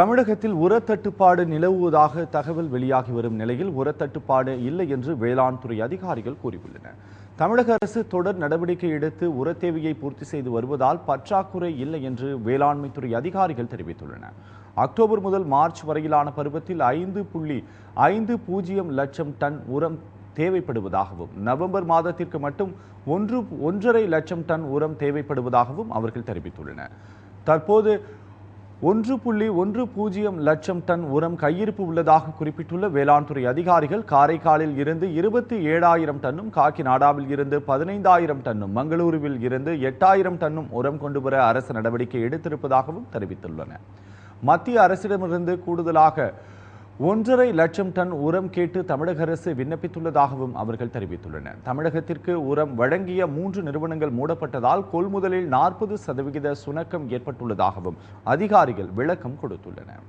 தமிழகத்தில் உரத்தட்டுப்பாடு நிலவுவதாக தகவல் வெளியாகி வரும் நிலையில் உரத்தட்டுப்பாடு இல்லை என்று வேளாண் துறை அதிகாரிகள் கூறியுள்ளனர். தமிழக அரசு தொடர் நடவடிக்கை எடுத்து உரத் தேவையை பூர்த்தி செய்து வருவதால் பற்றாக்குறை இல்லை என்று வேளாண்மை துறை அதிகாரிகள் தெரிவித்துள்ளனர். அக்டோபர் முதல் மார்ச் வரையிலான பருவத்தில் ஐந்து புள்ளி ஐந்து பூஜ்ஜியம் லட்சம் டன் உரம் தேவைப்படுவதாகவும் நவம்பர் மாதத்திற்கு மட்டும் ஒன்று ஒன்றரை லட்சம் டன் உரம் தேவைப்படுவதாகவும் அவர்கள் தெரிவித்துள்ளனர். தற்போது ஒன்று புள்ளி ஒன்று பூஜ்ஜியம் லட்சம் டன் உரம் கையிருப்பு உள்ளதாக குறிப்பிட்டுள்ள வேளாண்துறை அதிகாரிகள் காரைக்காலில் இருந்து இருபத்தி ஏழாயிரம் டன்னும் காக்கிநாடாவில் இருந்து பதினைந்தாயிரம் டன்னும் மங்களூருவில் இருந்து எட்டாயிரம் டன்னும் உரம் கொண்டு வர அரசு நடவடிக்கை எடுத்திருப்பதாகவும் தெரிவித்துள்ளன. மத்திய அரசிடமிருந்து கூடுதலாக ஒன்றரை லட்சம் டன் உரம் கேட்டு தமிழக அரசு விண்ணப்பித்துள்ளதாகவும் அவர்கள் தெரிவித்துள்ளனர். தமிழகத்திற்கு உரம் வழங்கிய மூன்று நிறுவனங்கள் மூடப்பட்டதால் கொள்முதலில் நாற்பது சதவிகித சுணக்கம் ஏற்பட்டுள்ளதாகவும் அதிகாரிகள் விளக்கம் கொடுத்துள்ளனர்.